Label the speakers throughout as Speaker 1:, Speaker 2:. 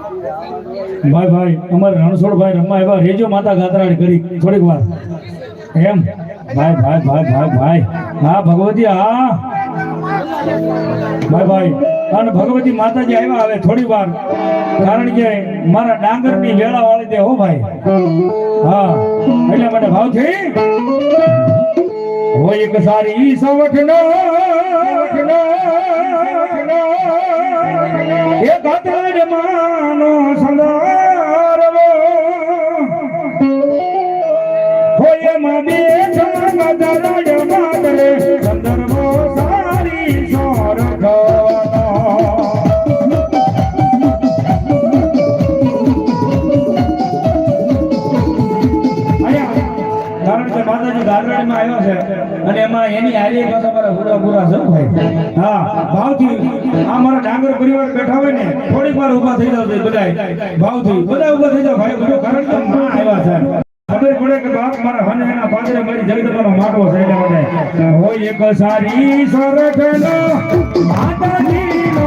Speaker 1: ભાઈ ભાઈ, અમારે રણછોડભાઈ રમવા આવ્યા. રેજો માતા ગાતરાડ કરી. થોડીક વાર. એમ? ભાઈ ભાઈ ભાઈ ભાઈ ભાઈ. હા, ભગવતી, હા. ભાઈ ભાઈ અને ભગવતી માતાજી આવ્યા હવે થોડી વાર. કારણ કે મારા ડાંગરની વેળા વાળી દે હો ભાઈ. હા, એટલે મને ભાવથી હોય એક સારી સવઠનો એ ગાતરાડ માનો સંદારવો હોયમાં બેઠા ગાતરાડ એની હારી બસ અમારા પૂરા પૂરા છે હો હા, ભાવથી આ ડાંગર પરિવાર બેઠા હોય ને, થોડીક વાર ઊભા થઈ જાવ બધા ભાવથી. બધા ઊભા થઈ જાવ ભાઈ બધો કારણ કે માં આવ્યા છે. ખબર પડે કે બાપ મારા હને એના પાદરે મારી જગદબાનો માટો છે એટલે મને હોય એક સારી સરખનો માતાજીનો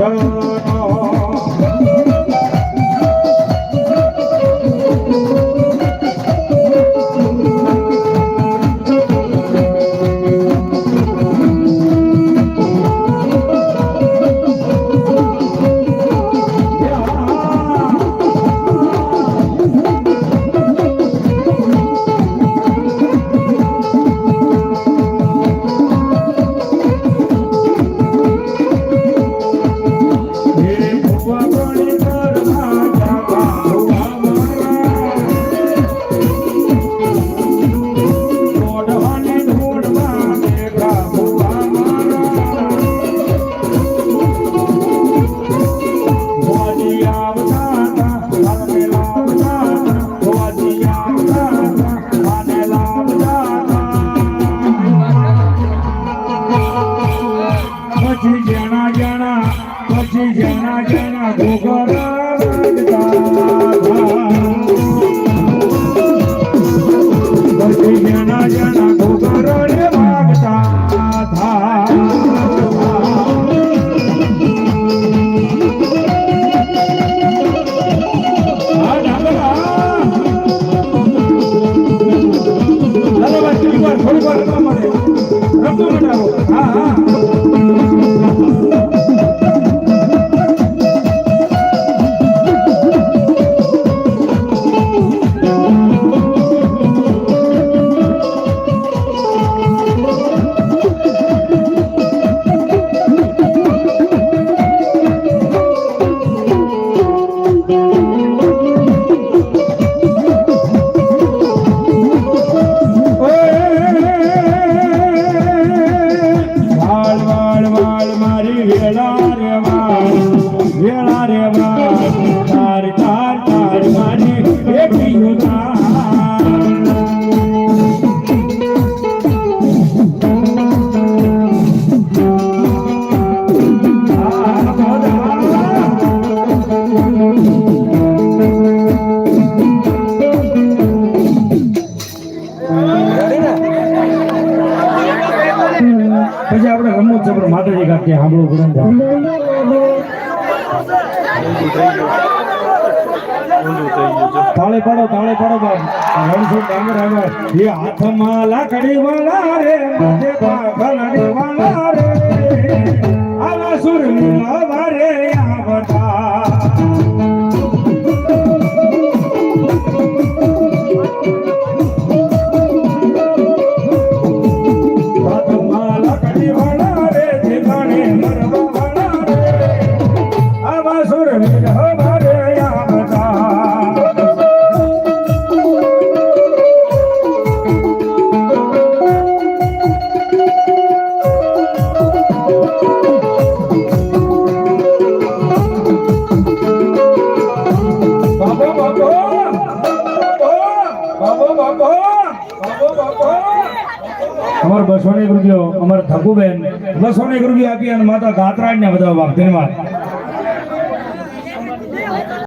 Speaker 1: Bye. ભાઈ વેળા રે વાળ વેળા રે વાળ તાર તાર તાર મારી બેટી ઉતાર રમવું છે પણ માતાજી કાઢીએ સાંભળવું પડે તાળે પાડો તાળે પાડો રણછોડ ડાંગર આવે. એ હાથમાં લાકડી વાળા રે વાળા રે. આવા સુર વારે આવતા અમાર બસો ને એક રૂપિયો, અમારે થકુબેન બસો ને એક રૂપિયા આપી અને માતા ગાત્રાજ ને બધા ધન્યવાદ.